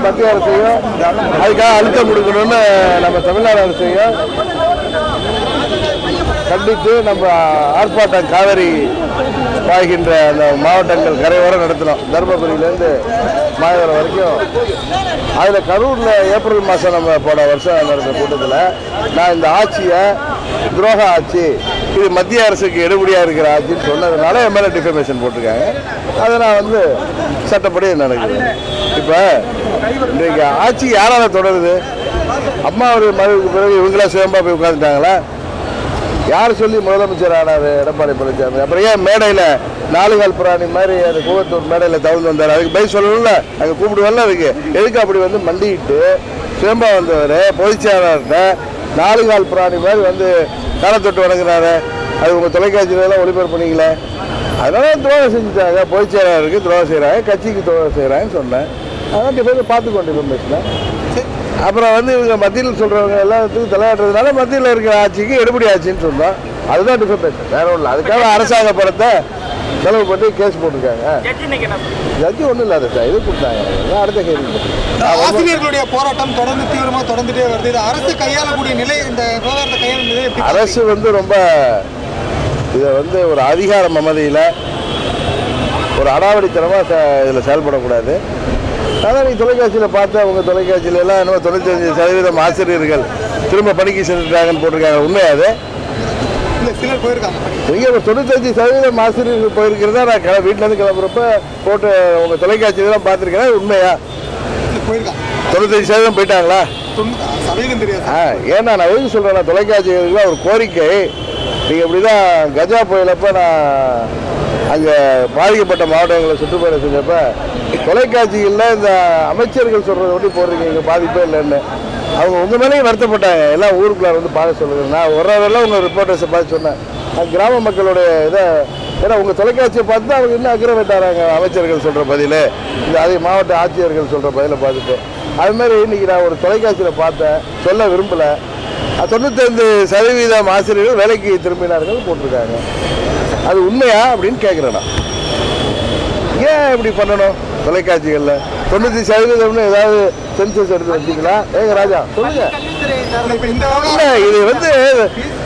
மத்திய அரசையும் அதுக்காக அழுத்தம் கொடுக்கணும்னு நம்ம தமிழ்நாடு அரசையும் கண்டித்து நம்ம ஆர்ப்பாட்டம் காவேரி பாய்கின்ற அந்த மாவட்டங்கள் கரையோரம் நடத்தினோம். தருமபுரியிலேருந்து மாயவரம் வரைக்கும். அதில் கரூரில் ஏப்ரல் மாதம் நம்ம போன வருஷம் நடந்த கூட்டத்தில் நான் இந்த ஆட்சியை துரோக ஆட்சி இது மத்திய அரசுக்கு எடுபடியாக இருக்கிற ஆட்சின்னு சொன்னதுனால என் மேலே டிஃபமேஷன் போட்டிருக்காங்க. அதை நான் வந்து சட்டப்படி நடக்குது? இப்போ இன்றைக்கு ஆட்சி யாரால தொடருது? அம்மா ஒரு மகளுக்கு பிறகு இவங்களா சுயம்பா போய் உட்காந்துட்டாங்களா யார் சொல்லி முதலமைச்சர் ஆனார்? எடப்பாடி பழனிசாமி. அப்புறம் ஏன் மேடையில் நாலுகால் பிராணி மாதிரி அந்த கூவத்தூர் மேடையில் தவிர்த்து வந்தார்? அதுக்கு பை சொல்லணும்ல. அங்கே கூப்பிடுவோம்ல அதுக்கு. எதுக்கு அப்படி வந்து மண்டிட்டு சுயம்பா வந்தவர் பொதுச்செயலாளர்கிட்ட நாலுகால் பிராணி மாதிரி வந்து காலத்தொட்டு வணங்குறாரு. அது உங்கள் தொலைக்காட்சியிலலாம் ஒளிபரப்பு பண்ணீங்களே அதனால துரோகம் செஞ்சுட்டாங்க. பொதுச்செயலாளருக்கு துரோகம் செய்கிறாங்க கட்சிக்கு துரோகம் செய்கிறாங்கன்னு சொன்னேன். அதான் டிஃபன் பார்த்துக்கோண்டு இன்ஃபர்மேஷனை அப்புறம் வந்து இவங்க மத்தியில் சொல்றவங்க எல்லாத்துக்கும் தலையாட்டுறதுனால மத்தியில் இருக்கிற ஆட்சிக்கு எடுபடி ஆச்சுன்னு சொன்னோம். அதுதான் டிஃபரன்ஸ் வேற ஒன்றும் இல்லை. அதுக்காக அரசாங்க படத்தை செலவு பண்ணி கேஸ் போட்டிருக்காங்க. ஜட்ஜி ஒன்றும் இல்லாத சார் இது கொடுத்தாங்க. அடுத்த கேள்வி. ஆசிரியர்களுடைய போராட்டம் தொடர்ந்து தீவிரமா தொடர்ந்துட்டே வருது. இது அரசு கையாளக்கூடிய நிலை இந்த விவகாரத்தை கையாளும் அரசு வந்து ரொம்ப இதை வந்து ஒரு அதிகார மமதியில் ஒரு அடாவடித்தனமாக இதில் செயல்படக்கூடாது. அதான் நீ தொலைக்காட்சியில் பார்த்த உங்கள் தொலைக்காட்சியில எல்லாம் இன்னும் தொண்ணூத்தஞ்சு சதவீதம் ஆசிரியர்கள் திரும்ப பணிக்கு சென்றுட்டாங்கன்னு போட்டிருக்காங்க. உண்மையா அது? இல்ல சிலர் போயிருக்காங்க. இங்கே ஒரு தொண்ணூத்தஞ்சு சதவீதம் ஆசிரியர்கள் போயிருக்கிறதா? நான் கிள வீட்டிலேருந்து கிளம்புறப்ப போட்டு உங்கள் தொலைக்காட்சியிலாம் பார்த்துருக்கேன் உண்மையா? போயிருக்காங்க. தொண்ணூத்தஞ்சு சதவீதம் போயிட்டாங்களா? ஏன்னா நான் எதுக்கு சொல்கிறேன் தொலைக்காட்சிகளுக்குலாம் ஒரு கோரிக்கை. நீங்கள் இப்படி தான் கஜா புயலப்போ நான் அங்கே பாதிக்கப்பட்ட மாவட்டங்களை சுற்றுப்பயணம் செஞ்சப்ப தொலைக்காட்சிகளில் இந்த அமைச்சர்கள் சொல்கிறத ஒட்டி போடுறீங்க இங்கே பாதிப்பே இல்லைன்னு. அவங்க உங்கள் மேலேயும் வருத்தப்பட்டாங்க. எல்லாம் ஊருக்குள்ளார் வந்து பார்க்க சொல்லுங்கள் நான் ஒரு வரலாம் உங்கள் ரிப்போர்ட்டர்ஸை பார்த்து சொன்னேன். கிராம மக்களுடைய இதை ஏன்னா உங்கள் தொலைக்காட்சியை பார்த்து தான் அவங்க இன்னும் அக்ரவேட் ஆகிறாங்க அமைச்சர்கள் சொல்கிற பதில். இந்த அதே மாவட்ட ஆட்சியர்கள் சொல்கிற பதிலை பார்த்துட்டு. அதுமாதிரி இன்றைக்கி நான் ஒரு தொலைக்காட்சியில் பார்த்தேன். சொல்ல விரும்பலை. தொண்ணூத்தைந்து சதவீதம் ஆசிரியர்கள் வேலைக்கு திரும்பினார்கள் போட்டிருக்காங்க. அது உண்மையா அப்படின்னு கேட்குறேன் நான். ஏன் இப்படி பண்ணணும்? தொலைக்காட்சிகளில். தொண்ணூற்றி சதவீதம்னு ஏதாவது சென்சஸ் எடுத்து வச்சிங்களா? ஏங்க ராஜா சொல்லுங்க. இது வந்து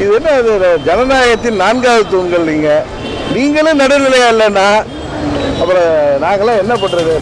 இது என்ன இது ஜனநாயகத்தின் நான்காவது தூண்கள் நீங்கள் நீங்களும் நடுநிலையா இல்லைன்னா அப்புறம் நாங்களாம் என்ன பண்ணுறது